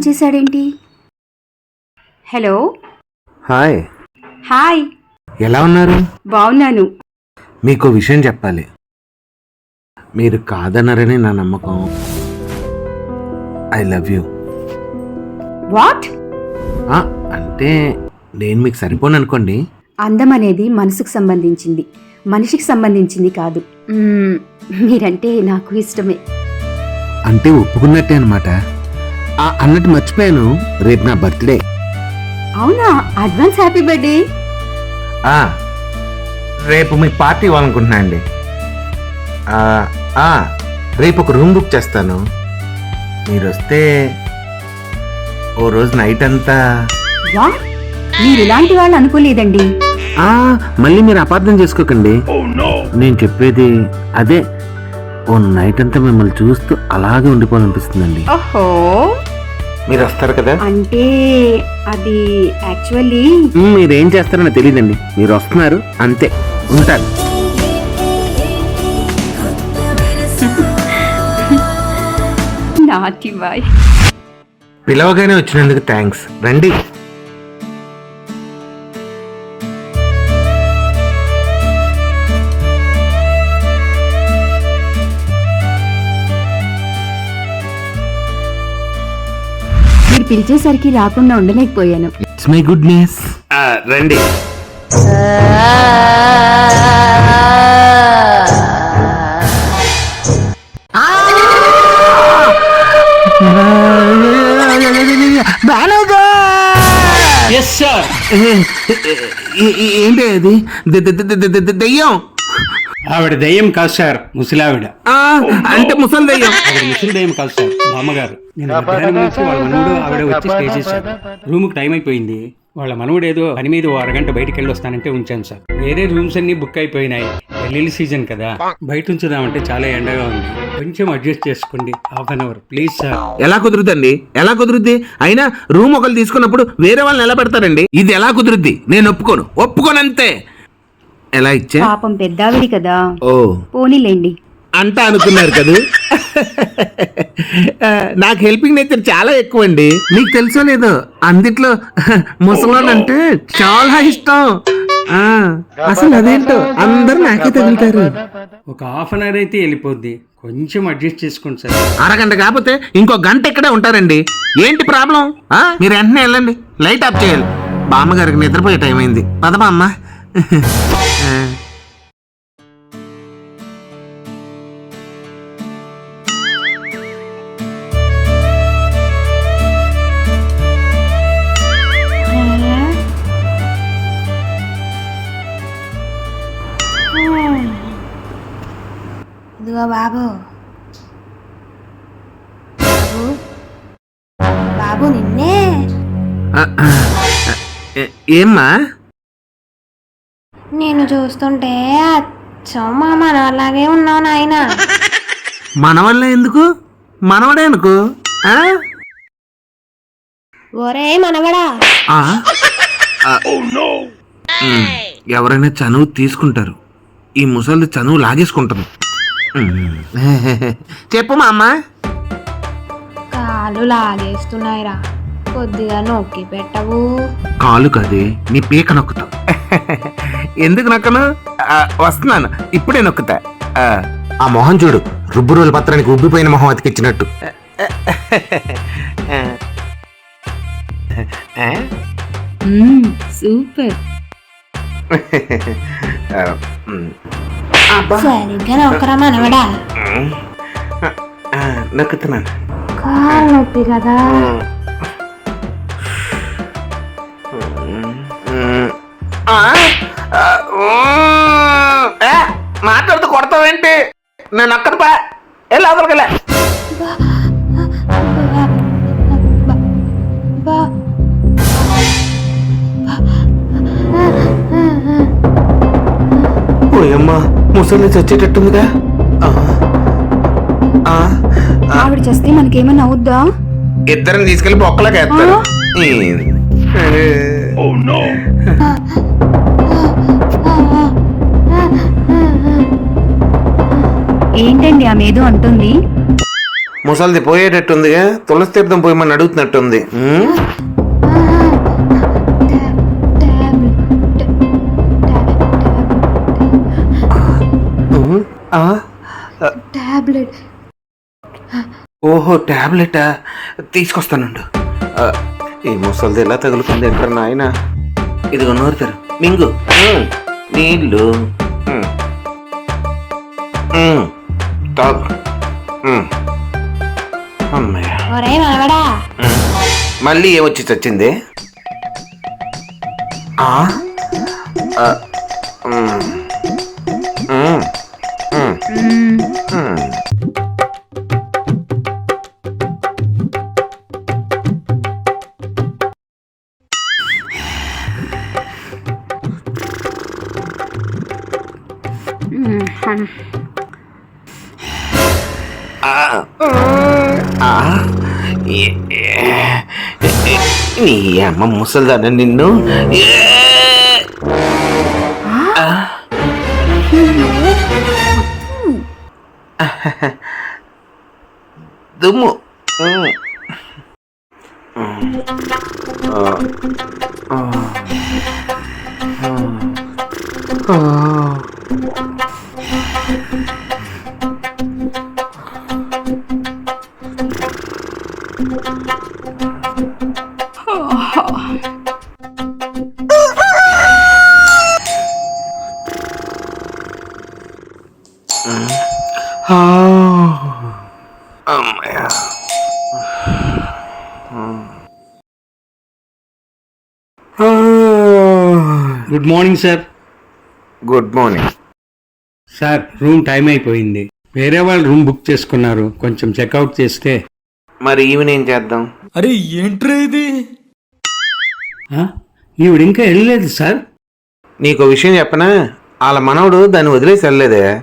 On చేశాడేంటి? Hello? Hi. Hi. ఎలా ఉన్నారు? బాగున్నాను మీకు విషయం చెప్పాలి. మీరు కాదన్నారని నా నమ్మకం. I love you. వాట్? అంటే నేను మీకు సరిపోను అనుకోండి. అందం అనేది మనసుకు సంబంధించింది. మనిషికి సంబంధించింది కాదు. మ్మ్, మీరంటే నాకు ఇష్టమే. అంటే ఒప్పుకున్నట్టే అనమాట అన్నట్టు మర్చిపోయాను. రేపు నా బర్త్డే. అవునా? Advance happy birthday. రేపు మీకు పార్టీ ఇవ్వాలనుకుంటున్నా అండి. ఆ, ఆ, రేపు ఒక రూమ్ బుక్ చేస్తాను. మీరు వస్తే ఓ రోజు నైట్ అంతా. వాట్ మీరు ఇలాంటి వాళ్ళు అనుకోలేదండి. ఆ, మళ్ళీ మీరు అపార్థం చేసుకోకండి. నేను చెప్పేది అదే. ఓ నైట్ అంతా మిమ్మల్ని చూస్తూ అలాగే ఉండిపోవాలనిపిస్తుందండి. ఓహో. మీరు వస్తారు కదా? అంటే అది యాక్చువల్లీ మీరేం చేస్తారని తెలియదండి మీరు వస్తున్నారు అంతే. ఉంటారు. నాటి బాయ్ పిలవగానే వచ్చినందుకు థ్యాంక్స్ రండి. పిలిచేసరికి రాకుండా ఉండలేకపోయాను. ఇట్స్ మై గుడ్ న్యూస్ రండి. ఏంటి అది? దెయ్యం. ఆవిడ దయ్యం కాదు సార్ ముసలావిడ. ఆ, అంటే ముసలి దెయ్యం. ఆవిడ ముసలి దయ్యం కాదు సార్ బామ్మగారు. నేను మధ్యాహ్నం నుంచి వాళ్ళ మనవుడు ఆవిడ వచ్చి స్టే చేశారు. రూమ్కి టైం అయిపోయింది. వాళ్ళ మనవుడు ఏదో పని మీద అరగంట బయటికి వెళ్ళి వస్తానంటే ఉంచాను సార్. వేరే రూమ్స్ అన్ని బుక్ అయిపోయినాయి. పెళ్ళిళ్ళ సీజన్ కదా. బయట ఉంచుదామంటే చాలా ఎండగా ఉంది. కొంచెం అడ్జస్ట్ చేసుకోండి. Half an hour. Please sir. ఎలా కుదురుద్దండి ఎలా కుదురుద్ది? అయినా రూమ్ ఒకరు తీసుకున్నప్పుడు వేరే వాళ్ళని ఎలా పెడతారండి? ఇది ఎలా కుదురుద్ది? నేను ఒప్పుకోను. ఒప్పుకోను అంతే ఎలా ఇచ్చా? పాపం పెద్దావిడి కదా. ఓ. పోనీలేండి. అంట అనుకున్నారు కదూ? నాకు హెల్పింగ్ నేచర్ చాలా ఎక్కువ అండి మీకు తెలుసో లేదో? అందుట్లో ముసలోడు అంటే చాలా ఇష్టం. ఆ, అసలు అదేంటో? అందరూ నాకే తగులుతారు. ఒక హాఫ్ అన్ అవర్ అయితే వెళ్ళిపోద్ది. కొంచెం అడ్జస్ట్ చేసుకోండి సార్. అరగంట కాకపోతే ఇంకో గంట ఇక్కడే ఉంటారండి. ఏంటి ప్రాబ్లం? ఆ? మీరు వెంటనే వెళ్ళండి. లైట్ ఆఫ్ చేయాలి. బామ్మగారికి నిద్రపోయే టైం అయింది. పదమా అమ్మ. ఇదిగో బాబు. బాబు. బాబు నిన్నే. ఏమ్మా? నేను చూస్తుంటే అచ్చం మా మనలాగే ఉన్నావు నాయన. మనవల్ల ఎందుకు? మనవడే అనుకో. ఆ? ఒరే మనవడా. ఆ? ఆ. ఉమ్, ఎవరైనా చనువు తీసుకుంటారు. ఈ ముసలి చనువు లాగేసుకుంటారు ఉమ్. చెప్పు మా అమ్మ. కాలు లాగేస్తున్నాయిరా. కొద్దిగా నొక్కి పెట్టవు. కాలు కదే నీ పీక నొక్కుతా ఎందుకు నొక్కను? ఆ, వస్తున్నాను. ఇప్పుడే నొక్కుతా. ఆ, ఆ మొహం చూడు. రుబ్బు రోజుల పత్రానికి ఉబ్బిపోయిన మొహం అతికిచ్చినట్టు. సూపర్. సరిగ్గా నొక్కరా మనవడా? నొక్కుతున్నాను. కాలు నొప్పి కదా. మాట్లాడుతూ కొడతావేంటి నేను అక్కడ పా వెళ్ళి? బా ఓయమ్మ ముసలి చచ్చేటట్టుందిగా. ఆ, ఆ, ఆవిడ చేస్తే మనకేమైనా అవుద్దా? ఇద్దరిని తీసుకెళ్ళి బొక్కలోకి ఏంటండి ఆ ఏదో అంటుంది? ముసలిది పోయేటట్టుందిగా తులసి తీర్థం పోయమని అడుగుతున్నట్టుంది. ఉమ్? ఉమ్, ఆ, టాబ్లెట్ ఓహో టాబ్లెటా? తీసుకొస్తానండు. ఆ, ఈ ముసలిది ఎలా తగులుతుంది అంటారు నాయన? ఇదిగో నోరుతారు మింగు. ఉమ్, నీళ్ళు. ఉమ్. ఉమ్, అమ్మయ్య. ఒరే మనవడా మళ్ళీ ఏమొచ్చి చచ్చింది? ఆ, ఆ? ఏ- ఏ- ఏ- నీ అమ్మ good morning sir. Good morning. Sir room time అయిపోయింది. వేరే వాళ్ళు రూమ్ బుక్ చేసుకున్నారు. కొంచెం చెక్అవుట్ చేస్తే మరి ఈవినింగ్ చేద్దాం. అరే ఏంట్రా ఇది? ఆ? ఈవిడ ఇంకా వెళ్ళలేదు సార్. నీకు విషయం చెప్పనా? వాళ్ళ మనవడు దాన్ని వదిలేసి వెళ్ళలేదే.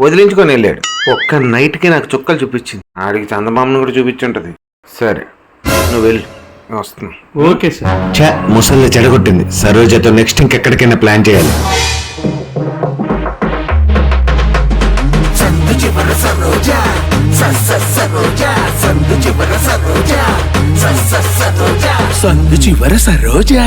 వదిలించుకొని వెళ్ళాడు. ఒక్క నైట్కి నాకు చుక్కలు చూపించింది. ఆడికి చందమామను కూడా చూపించుంటది. సరే నువ్వు వెళ్ళు. నేను వస్తున్నా. Okay sir. చా ముసలి చెడగొట్టింది. సరోజతో నెక్స్ట్ ఇంకెక్కడికైనా ప్లాన్ చేయాలి. సందు చివర సరోజా